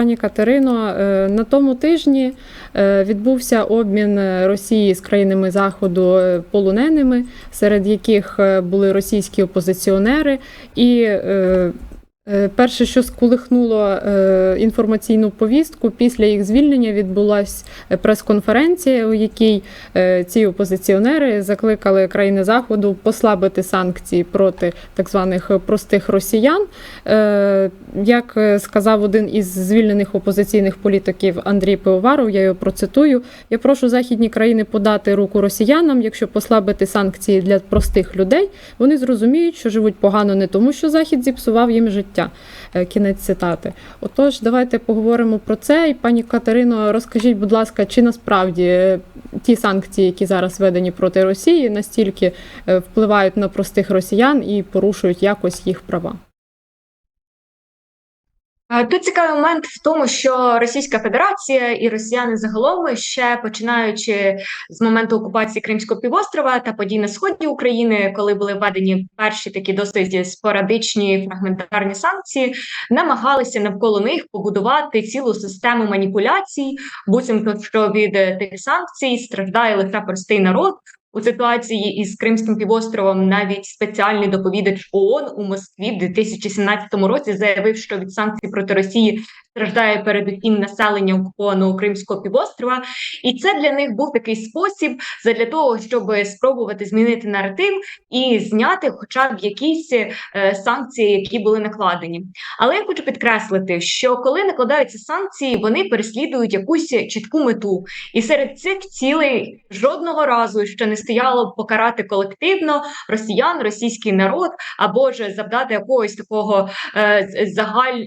пані Катерино. Е, На тому тижні е, відбувся обмін е, Росії з країнами Заходу полоненими, серед яких були російські опозиціонери. І перше, що сколихнуло е, інформаційну повістку, після їх звільнення відбулася прес-конференція, у якій е, ці опозиціонери закликали країни Заходу послабити санкції проти так званих простих росіян. Е, Як е, сказав один із звільнених опозиційних політиків Андрій Пивоваров, я його процитую: я прошу західні країни подати руку росіянам, якщо послабити санкції для простих людей, вони зрозуміють, що живуть погано не тому, що захід зіпсував їм життя. Е, Кінець цитати. Отож, давайте поговоримо про це. І пані Катерино, розкажіть, будь ласка, чи насправді е, ті санкції, які зараз введені проти Росії, настільки е, впливають на простих росіян і порушують якось їх права? Тут цікавий момент в тому, що Російська Федерація і росіяни загалом ще починаючи з моменту окупації Кримського півострова та подій на сході України, коли були введені перші такі досить спорадичні фрагментарні санкції, намагалися навколо них побудувати цілу систему маніпуляцій, буцімто що від тих санкцій страждає лише простий народ. У ситуації із Кримським півостровом навіть спеціальний доповідач ООН у Москві в 2017 році заявив, що від санкцій проти Росії страждає передусім населення окупованого Кримського півострова, і це для них був такий спосіб для того, щоб спробувати змінити наратив і зняти, хоча б якісь е, санкції, які були накладені. Але я хочу підкреслити, що коли накладаються санкції, вони переслідують якусь чітку мету, і серед цих цілей жодного разу ще не стояло покарати колективно росіян, російський народ або ж завдати якогось такого е, загаль.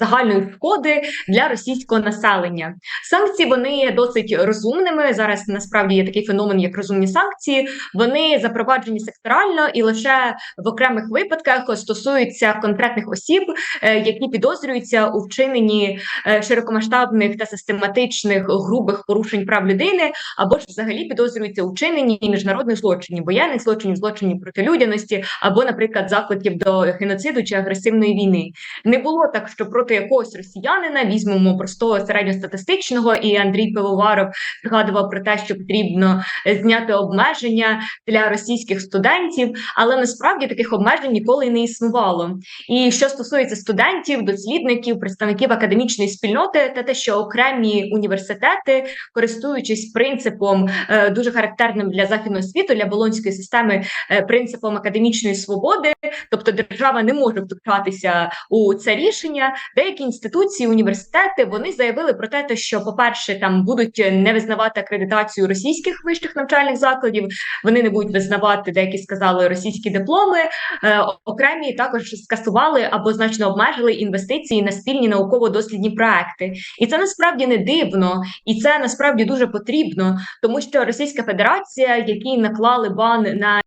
Загальної шкоди для російського населення санкції вони досить розумними. Зараз насправді є такий феномен, як розумні санкції. Вони запроваджені секторально і лише в окремих випадках стосуються конкретних осіб, е, які підозрюються у вчиненні е, широкомасштабних та систематичних грубих порушень прав людини, або ж взагалі підозрюються у вчиненні міжнародних злочинів, воєнних злочинів, злочинів проти людяності, або, наприклад, закликів до геноциду чи агресивної війни. Не було так, що проти якогось росіянина візьмемо простого середньостатистичного, і Андрій Пивоваров згадував про те, що потрібно зняти обмеження для російських студентів, але насправді таких обмежень ніколи не існувало. І що стосується студентів, дослідників, представників академічної спільноти, та те, що окремі університети, користуючись принципом е, дуже характерним для західного світу, для болонської системи, е, принципом академічної свободи, тобто держава не може втручатися у це рішення. Деякі інституції, університети вони заявили про те, що, по-перше, там будуть не визнавати акредитацію російських вищих навчальних закладів, вони не будуть визнавати, деякі сказали російські дипломи. Е, окремі також скасували або значно обмежили інвестиції на спільні науково-дослідні проекти. І це насправді не дивно, і це насправді дуже потрібно, тому що Російська Федерація, які наклали бан на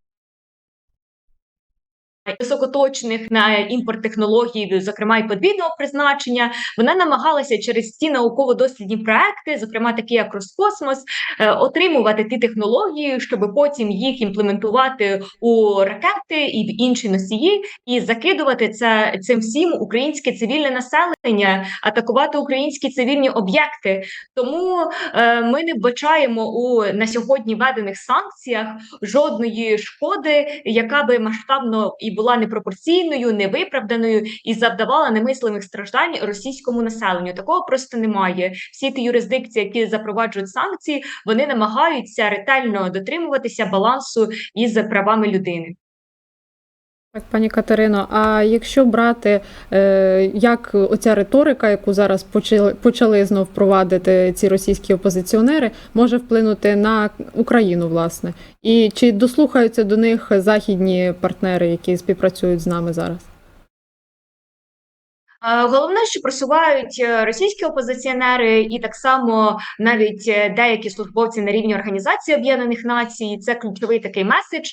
високоточних на імпорт технологій, зокрема і подвійного призначення, вона намагалася через ці науково-дослідні проекти, зокрема такі як Роскосмос, е, отримувати ті технології, щоб потім їх імплементувати у ракети і в інші носії, і закидувати це цим всім українське цивільне населення, атакувати українські цивільні об'єкти. Тому е, ми не вбачаємо у на сьогодні введених санкціях жодної шкоди, яка би масштабно і була непропорційною, невиправданою і завдавала немислимих страждань російському населенню. Такого просто немає. Всі ті юрисдикції, які запроваджують санкції, вони намагаються ретельно дотримуватися балансу із правами людини. Так, пані Катерино, а якщо брати е, як оця риторика, яку зараз почали, почали знов впровадити ці російські опозиціонери, може вплинути на Україну, власне, і чи дослухаються до них західні партнери, які співпрацюють з нами зараз? Е, Головне, що просувають е, російські опозиціонери, і так само навіть деякі службовці на рівні Організації Об'єднаних Націй. Це ключовий такий меседж,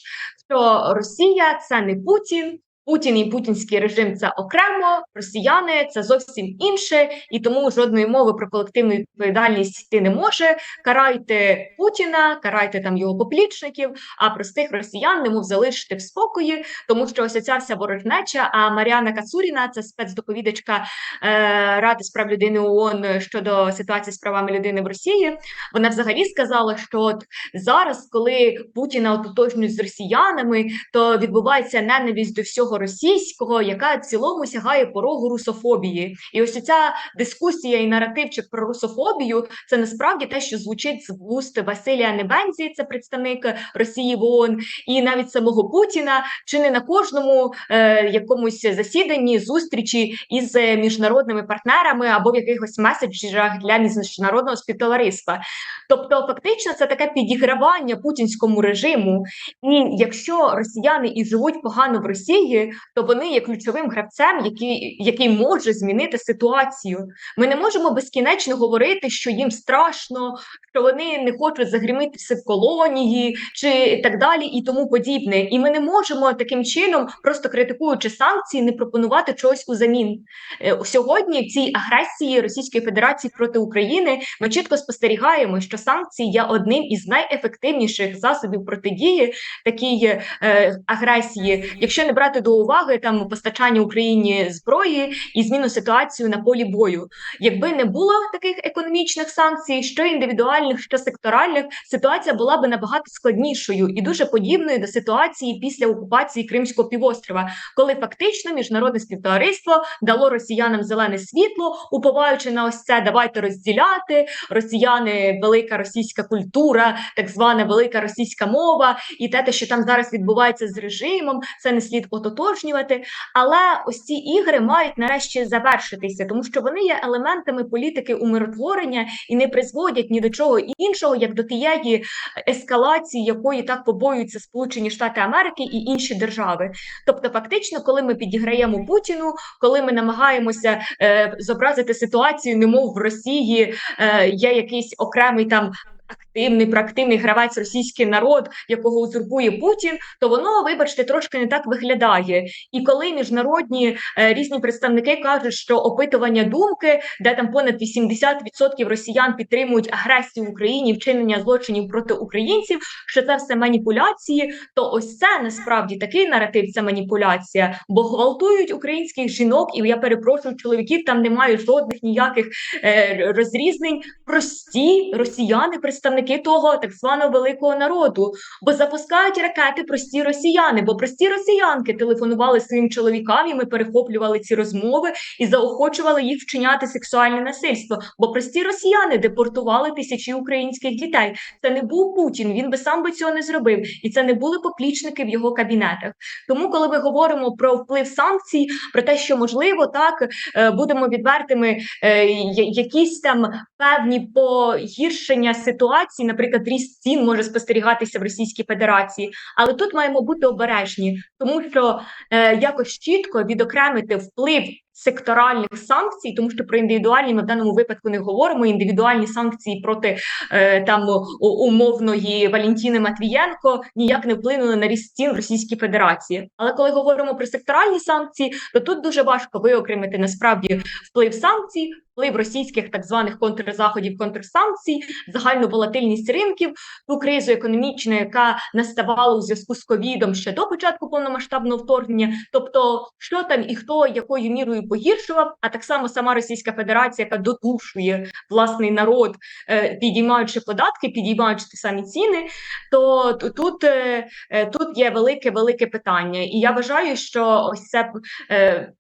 що Росія це не Путін. Путін і путінський режим це окремо, росіяни це зовсім інше, і тому жодної мови про колективну відповідальність йти не може. Карайте Путіна, карайте там його поплічників, а простих росіян немов залишити в спокої, тому що ось ця вся ворожнеча. А Маріана Кацуріна, це спецдоповідачка е, Ради з прав людини ООН щодо ситуації з правами людини в Росії. Вона взагалі сказала, що от зараз, коли Путіна ототожнюють з росіянами, то відбувається ненависть до всього російського, яка в цілому сягає порогу русофобії. І ось ця дискусія і наративчик про русофобію це насправді те, що звучить з вуст Василія Небензі, це представник Росії в ООН, і навіть самого Путіна, чи не на кожному е, якомусь засіданні зустрічі із міжнародними партнерами або в якихось меседжах для міжнародного співтовариства. Тобто, фактично, це таке підігравання путінському режиму. І якщо росіяни і живуть погано в Росії, то вони є ключовим гравцем, який, який може змінити ситуацію. Ми не можемо безкінечно говорити, що їм страшно, що вони не хочуть загримитися в колонії чи так далі, і тому подібне. І ми не можемо таким чином, просто критикуючи санкції, не пропонувати чогось узамін. Е, Сьогодні в цій агресії Російської Федерації проти України ми чітко спостерігаємо, що санкції є одним із найефективніших засобів протидії такій е, агресії, якщо не брати до уваги там постачання Україні зброї і зміну ситуацію на полі бою. Якби не було таких економічних санкцій, що індивідуальних, що секторальних, ситуація була би набагато складнішою і дуже подібною до ситуації після окупації Кримського півострова, коли фактично міжнародне співтовариство дало росіянам зелене світло, уповаючи на ось це, давайте розділяти росіяни, велика російська культура, так звана велика російська мова, і те, те, що там зараз відбувається з режимом, це не слід ототожнювати. Але ось ці ігри мають нарешті завершитися, тому що вони є елементами політики умиротворення і не призводять ні до чого іншого, як до тієї ескалації, якої так побоюються Сполучені Штати Америки і інші держави. Тобто, фактично, коли ми підіграємо Путіну, коли ми намагаємося е, зобразити ситуацію, немов в Росії е, є якийсь окремий там. Активний проактивний гравець російський народ, якого узурпує Путін, то воно, вибачте, трошки не так виглядає. І коли міжнародні е, різні представники кажуть, що опитування думки, де там понад 80% росіян підтримують агресію в Україні, вчинення злочинів проти українців, що це все маніпуляції, то ось це насправді такий наратив, це маніпуляція, бо гвалтують українських жінок, і я перепрошую чоловіків, там немає жодних ніяких е, розрізнень. Прості росіяни, представники того так званого великого народу, бо запускають ракети прості росіяни, бо прості росіянки телефонували своїм чоловікам, і ми перехоплювали ці розмови і заохочували їх вчиняти сексуальне насильство. Бо прості росіяни депортували тисячі українських дітей. Це не був Путін, він би сам би цього не зробив, і це не були поплічники в його кабінетах. Тому, коли ми говоримо про вплив санкцій, про те, що можливо так е, будемо відвертими, е, якісь там певні погіршення ситуації, наприклад, ріст цін може спостерігатися в Російській Федерації, але тут маємо бути обережні, тому що е, якось чітко відокремити вплив. Секторальних санкцій, тому що про індивідуальні ми в даному випадку не говоримо. Індивідуальні санкції проти е, там умовної Валентіни Матвієнко ніяк не вплинули на ріст цін Російській Федерації. Але коли говоримо про секторальні санкції, то тут дуже важко виокремити насправді вплив санкцій, вплив російських так званих контрзаходів, контрсанкцій, загальну волатильність ринків, ту кризу економічну, яка наставала у зв'язку з ковідом ще до початку повномасштабного вторгнення. Тобто, що там і хто якою мірою погіршував, а так само сама Російська Федерація, яка додушує власний народ, е, підіймаючи податки, підіймаючи ті самі ціни, то тут, е, е, тут є велике велике питання. І я вважаю, що ось це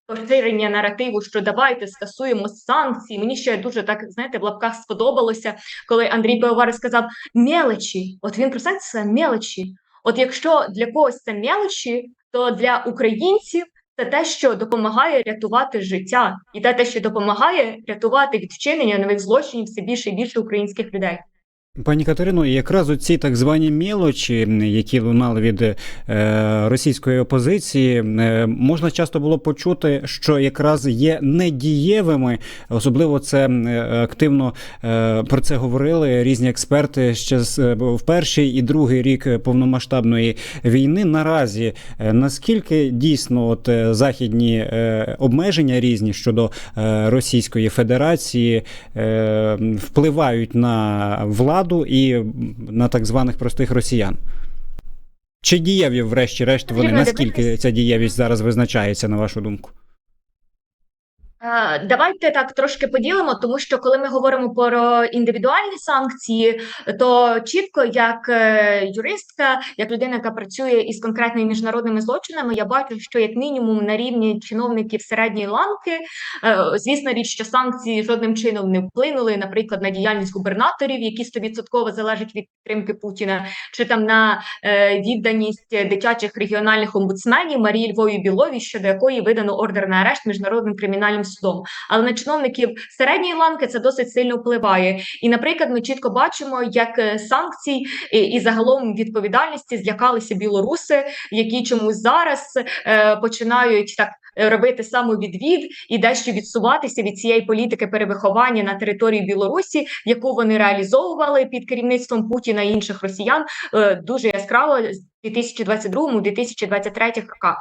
поширення наративу, що давайте скасуємо санкції. Мені ще дуже так знаєте в лапках сподобалося, коли Андрій Пивовар сказав мелочі. От він про сказав мелочі. От якщо для когось це мелочі, то для українців. Це те, що допомагає рятувати життя, і те, те, що допомагає рятувати від вчинення нових злочинів все більше і більше українських людей. Пані Катерино, якраз оці так звані мілочі, які лунали від е, російської опозиції, е, можна часто було почути, що якраз є недієвими. Особливо це е, активно про це говорили різні експерти ще з в перший і другий рік повномасштабної війни. Наразі наскільки дійсно от західні обмеження різні щодо Російської Федерації впливають на владу і на так званих простих росіян? Чи дієві, врешті-решт, вони наскільки ця дієвість зараз визначається, на вашу думку? Давайте так трошки поділимо, тому що коли ми говоримо про індивідуальні санкції, то чітко як е, юристка, як людина, яка працює із конкретними міжнародними злочинами, я бачу, що як мінімум на рівні чиновників середньої ланки, е, звісно, річ, що санкції жодним чином не вплинули, наприклад, на діяльність губернаторів, які стовідсотково залежать від підтримки Путіна, чи там на е, відданість дитячих регіональних омбудсменів Марії Львові Білові, щодо якої видано ордер на арешт міжнародним кримінальним судом. Але на чиновників середньої ланки це досить сильно впливає. І, наприклад, ми чітко бачимо, як е, санкцій і, і загалом відповідальності злякалися білоруси, які чомусь зараз е, починають так. Робити самовідвід і дещо відсуватися від цієї політики перевиховання на території Білорусі, яку вони реалізовували під керівництвом Путіна і інших росіян е, дуже яскраво з 2022-2023 роках.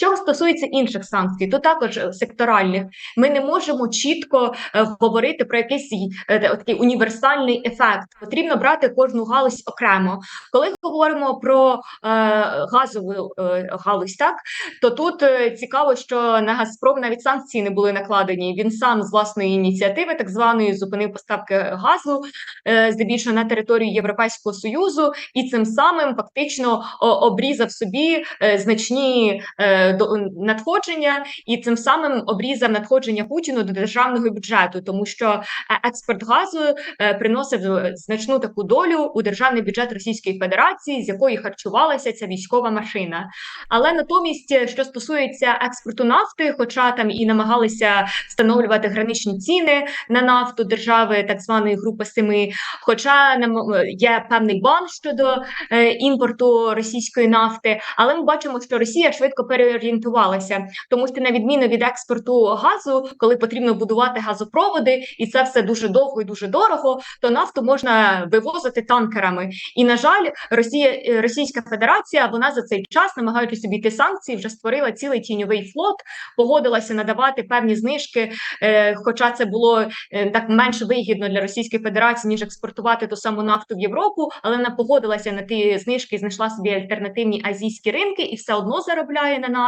Що стосується інших санкцій, то також е, секторальних, ми не можемо чітко е, говорити про якийсь е, такий універсальний ефект. Потрібно брати кожну галузь окремо. Коли говоримо про газову галузь, так то тут цікаво, що на Газпром навіть санкції не були накладені. Він сам з власної ініціативи, так званої, зупинив поставки газу, здебільшого на територію Європейського союзу, і цим самим фактично обрізав собі значні надходження, і цим самим обрізав надходження Путіну до державного бюджету, тому що е, експорт газу е, приносив е, значну таку долю у державний бюджет Російської Федерації, з якої харчувалася ця військова машина. Але натомість, що стосується експорту нафти, хоча там і намагалися встановлювати граничні ціни на нафту держави так званої групи семи, хоча нам є певний бан щодо імпорту російської нафти, але ми бачимо, що Росія швидко переорієнтувалася, тому що на відміну від експорту газу, коли потрібно будувати газопроводи, і це все дуже довго і дуже дорого, то нафту можна вивозити танкерами. І на жаль, Росія е, Російська Федерація вона за цей час, намагаючись обійти санкції, вже створила цілий тіньовий флот, погодилася надавати певні знижки, е, хоча це було е, так менш вигідно для Російської Федерації, ніж експортувати ту саму нафту в Європу, але вона погодилася на ті знижки, знайшла собі альтернативні азійські ринки і все одно заробляє на нафті.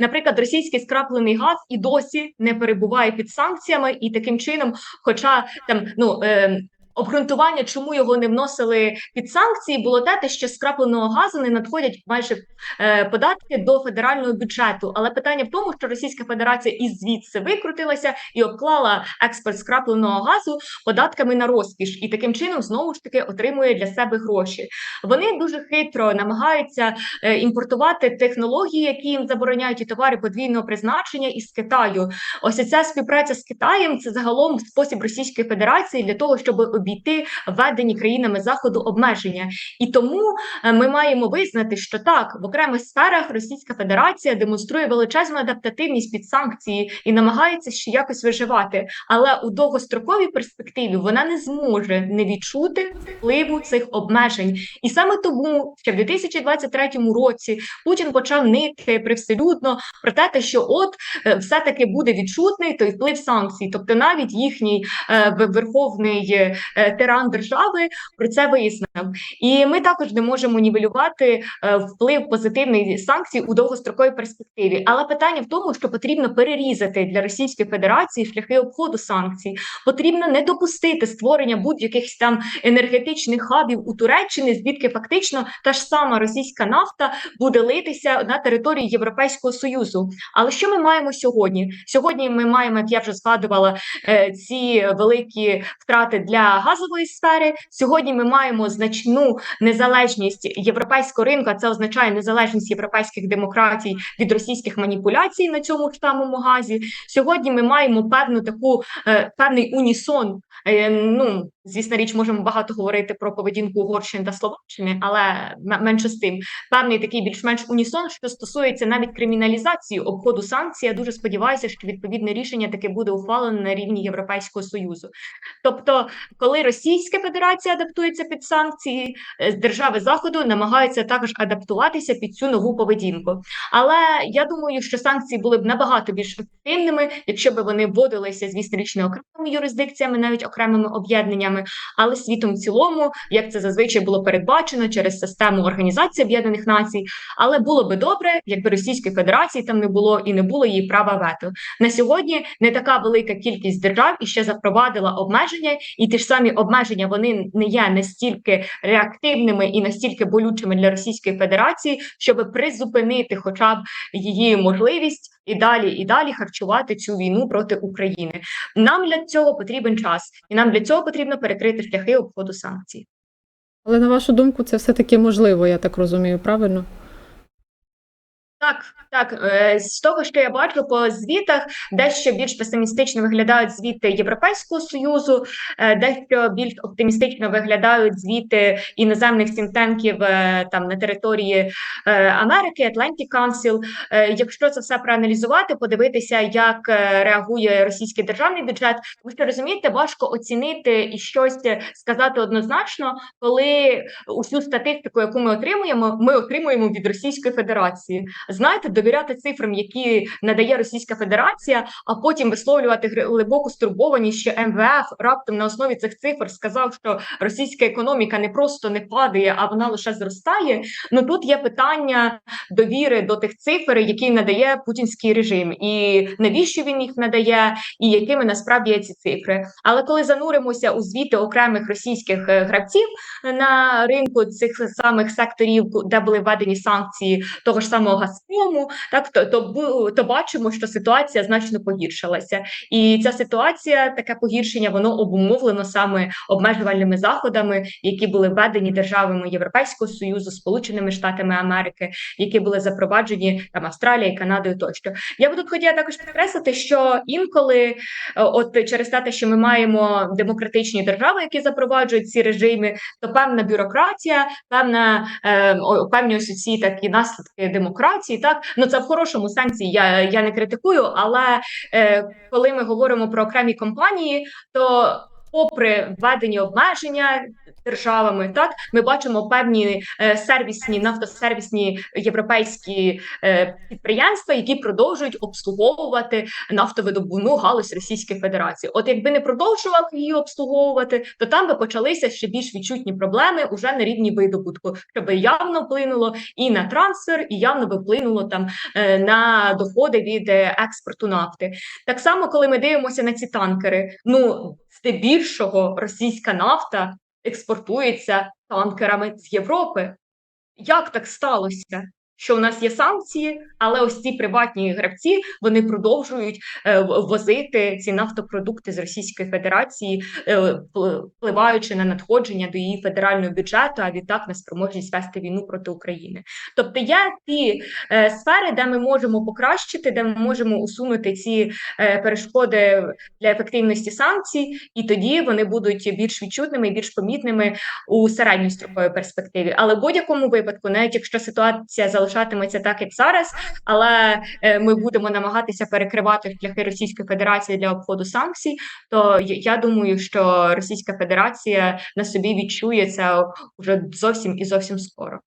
Наприклад, російський скраплений газ і досі не перебуває під санкціями, і таким чином, хоча там ну. Е, Обґрунтування, чому його не вносили під санкції, було те, що скрапленого газу не надходять майже е, податки до федерального бюджету. Але питання в тому, що Російська Федерація і звідси викрутилася і обклала експорт скрапленого газу податками на розкіш, і таким чином знову ж таки отримує для себе гроші. Вони дуже хитро намагаються е, імпортувати технології, які їм забороняють і товари подвійного призначення із Китаю. Ось ця співпраця з Китаєм це загалом спосіб Російської Федерації для того, щоб обійти введені країнами заходу обмеження. І тому е, ми маємо визнати, що так в окремих сферах Російська Федерація демонструє величезну адаптативність під санкції і намагається ще якось виживати. Але у довгостроковій перспективі вона не зможе не відчути впливу цих обмежень. І саме тому ще в 2023 році Путін почав нити привселюдно про те, що от е, все-таки буде відчутний той вплив санкцій, тобто навіть їхній е, верховний тиран держави про це вияснив. І ми також не можемо нівелювати е, вплив позитивних санкцій у довгостроковій перспективі. Але питання в тому, що потрібно перерізати для Російської Федерації шляхи обходу санкцій. Потрібно не допустити створення будь-яких там енергетичних хабів у Туреччині, звідки фактично та ж сама російська нафта буде литися на території Європейського союзу. Але що ми маємо сьогодні? Сьогодні ми маємо, як я вже згадувала, е, ці великі втрати для газової сфери. Сьогодні ми маємо значну незалежність європейського ринку. Це означає незалежність європейських демократій від російських маніпуляцій на цьому ж самому газі. Сьогодні ми маємо певну таку е, певний унісон. Е, ну звісно, річ можемо багато говорити про поведінку Угорщини та Словаччини, але менше з тим, певний такий більш-менш унісон, що стосується навіть криміналізації обходу санкцій. Я дуже сподіваюся, що відповідне рішення таки буде ухвалено на рівні Європейського союзу. Тобто, коли Російська Федерація адаптується під санкції, е, держави заходу намагаються також адаптуватися під цю нову поведінку. Але я думаю, що санкції були б набагато більш ефективними, якщо б вони вводилися, звісно, річ не окремими юрисдикціями, навіть окремими об'єднаннями, але світом в цілому, як це зазвичай було передбачено через систему Організації Об'єднаних Націй. Але було би добре, якби Російської Федерації там не було і не було її права вето. На сьогодні не така велика кількість держав і ще запровадила обмеження, і ті ж самі обмеження вони не є настільки реактивними і настільки болючими для Російської Федерації, щоб призупинити, хоча б її можливість і далі і далі харчувати цю війну проти України. Нам для цього потрібен час, і нам для цього потрібно перекрити шляхи обходу санкцій. Але на вашу думку, це все-таки можливо, я так розумію, правильно? Так, так е, з того, що я бачу по звітах, дещо більш песимістично виглядають звіти Європейського союзу, е, дещо більш оптимістично виглядають звіти іноземних сінтенків е, там на території Америки, Atlantic Council. Якщо це все проаналізувати, подивитися, як реагує російський державний бюджет, тому що розумієте, важко оцінити і щось сказати однозначно, коли усю статистику, яку ми отримуємо, ми отримуємо від Російської Федерації знаєте, довіряти цифрам, які надає Російська Федерація, а потім висловлювати глибоку стурбованість, що МВФ раптом на основі цих цифр сказав, що російська економіка не просто не падає, а вона лише зростає. Ну тут є питання довіри до тих цифр, які надає путінський режим, і навіщо він їх надає, і якими насправді є ці цифри. Але коли зануримося у звіти окремих російських е, гравців на ринку цих самих секторів, де були введені санкції того ж самого Газпрому, так то, то, то бачимо, що ситуація значно погіршилася, і ця ситуація, таке погіршення, воно обумовлено саме обмежувальними заходами, які були введені державами Європейського союзу, Сполученими Штатами Америки, які були запроваджені там Австралією, Канадою тощо. Я би тут хотіла також підкреслити, що інколи, е, от через те, що ми маємо демократичні держави, які запроваджують ці режими, то певна бюрократія, певна е, певні ось ці такі наслідки демократії. Так ну це в хорошому сенсі. Я, я не критикую, але е, коли ми говоримо про окремі компанії, то попри введені обмеження державами, так ми бачимо певні е, сервісні нафтосервісні європейські е, підприємства, які продовжують обслуговувати нафтовидобувну галузь Російської Федерації. От якби не продовжували її обслуговувати, то там би почалися ще більш відчутні проблеми уже на рівні видобутку, що би явно вплинуло і на трансфер, і явно би вплинуло там е, на доходи від експорту нафти. Так само, коли ми дивимося на ці танкери, ну здебільшого російська нафта експортується танкерами з Європи. Як так сталося? Що у нас є санкції, але ось ці приватні гравці вони продовжують е, возити ці нафтопродукти з Російської Федерації, е, впливаючи на надходження до її федерального бюджету, а відтак на спроможність вести війну проти України. Тобто є ті е, сфери, де ми можемо покращити, де ми можемо усунути ці перешкоди для ефективності санкцій, і тоді вони будуть більш відчутними і більш помітними у середньостроковій перспективі. Але в будь-якому випадку, навіть якщо ситуація залишатиметься так, як зараз, але е, ми будемо намагатися перекривати шляхи Російської Федерації для обходу санкцій, то я- думаю, що Російська Федерація на собі відчує це вже зовсім і зовсім скоро.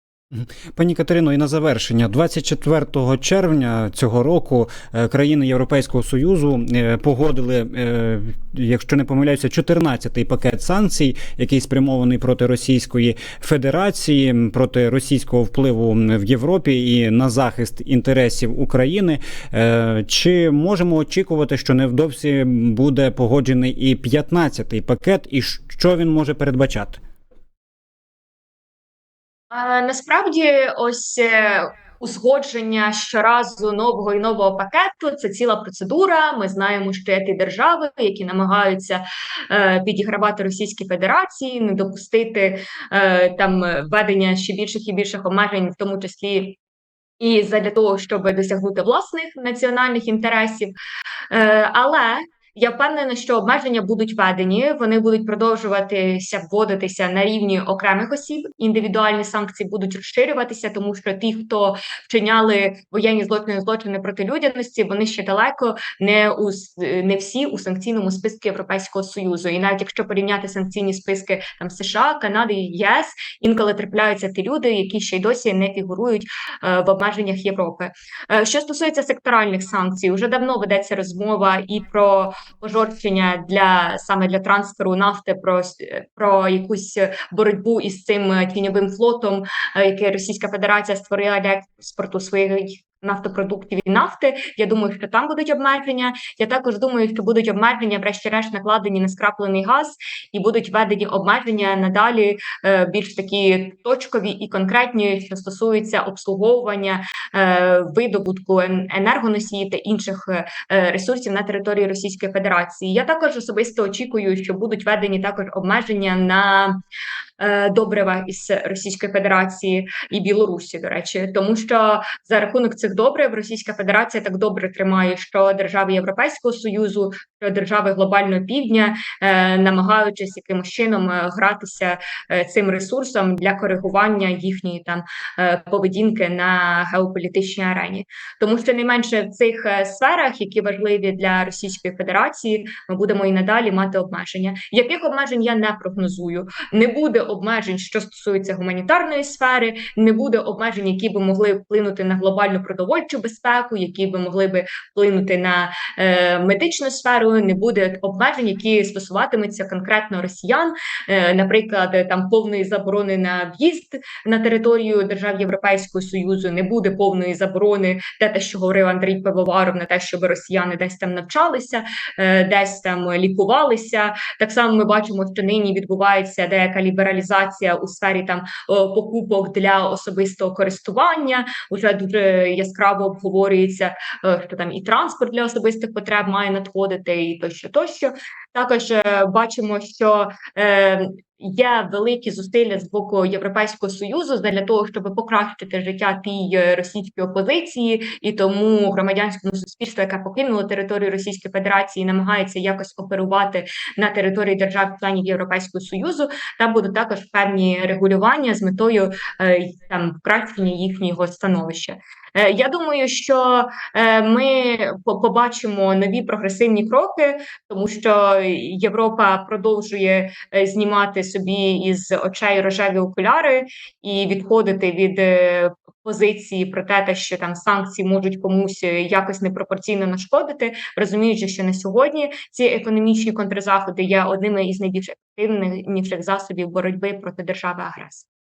Пані Катерино, і на завершення, 24 червня цього року е, країни Європейського Союзу е, погодили, е, якщо не помиляюся, 14-й пакет санкцій, який спрямований проти Російської Федерації, проти російського впливу в Європі і на захист інтересів України. Чи можемо очікувати, що невдовзі буде погоджений і 15-й пакет, і що він може передбачати? Насправді, ось е, узгодження щоразу нового і нового пакету. Це ціла процедура. Ми знаємо, що є ті держави, які намагаються е, підігравати Російській Федерації, не допустити е, там введення ще більших і більших обмежень, в тому числі. І задля того, щоб досягнути власних національних інтересів, Е, але я впевнена, що обмеження будуть введені, вони будуть продовжуватися вводитися на рівні окремих осіб. Індивідуальні санкції будуть розширюватися, тому що ті, хто вчиняли воєнні злочини, злочини проти людяності, вони ще далеко не у не всі у санкційному списку Європейського союзу. І навіть якщо порівняти санкційні списки там США, Канади ЄС, інколи трапляються ті люди, які ще й досі не фігурують е, в обмеженнях Європи. Е, Що стосується секторальних санкцій, вже давно ведеться розмова і про пожорчення для саме для трансферу нафти, про, про якусь боротьбу із цим тіньовим флотом, е, який Російська Федерація створила для експорту своїх нафтопродуктів і нафти. Я думаю, що там будуть обмеження. Я також думаю, що будуть обмеження, врешті-решт, накладені на скраплений газ, і будуть введені обмеження надалі е, більш такі точкові і конкретні, що стосуються обслуговування е, видобутку енергоносії та інших е, ресурсів на території Російської Федерації. Я також особисто очікую, що будуть введені також обмеження на добрива із Російської Федерації і Білорусі, до речі, тому що за рахунок цих добрив Російська Федерація так добре тримає, що держави Європейського союзу, що держави глобального півдня, е, намагаючись якимось чином е, гратися е, цим ресурсом для коригування їхньої там е, поведінки на геополітичній арені. Тому що не менше в цих е, сферах, які важливі для Російської Федерації, ми будемо і надалі мати обмеження. Яких обмежень я не прогнозую? Не буде обмежень, що стосується гуманітарної сфери, не буде обмежень, які би могли вплинути на глобальну продовольчу безпеку, які би могли би вплинути на е, медичну сферу. Не буде обмежень, які стосуватимуться конкретно росіян, е, наприклад, там повної заборони на в'їзд на територію держав Європейського союзу, не буде повної заборони, те, те, що говорив Андрій Пивоваров, на те, щоб росіяни десь там навчалися, е, десь там лікувалися. Так само ми бачимо, що нині відбувається деяка лібералізація у сфері там покупок для особистого користування. Уже дуже яскраво обговорюється, е, що там і транспорт для особистих потреб має надходити, і тощо, тощо. Також е, бачимо, що е, є великі зусилля з боку Європейського союзу для того, щоб покращити життя тій е, російській опозиції, і тому громадянському суспільству, яке покинуло територію Російської Федерації, намагається якось оперувати на території держав-членів Європейського союзу. Там будуть також певні регулювання з метою там покращення їхнього становища. Е, Я думаю, що е, ми побачимо нові прогресивні кроки, тому що Європа продовжує е, знімати собі із очей рожеві окуляри і відходити від позиції про те, що там санкції можуть комусь якось непропорційно нашкодити, розуміючи, що на сьогодні ці економічні контрзаходи є одними із найбільш ефективніших засобів боротьби проти держави агресора.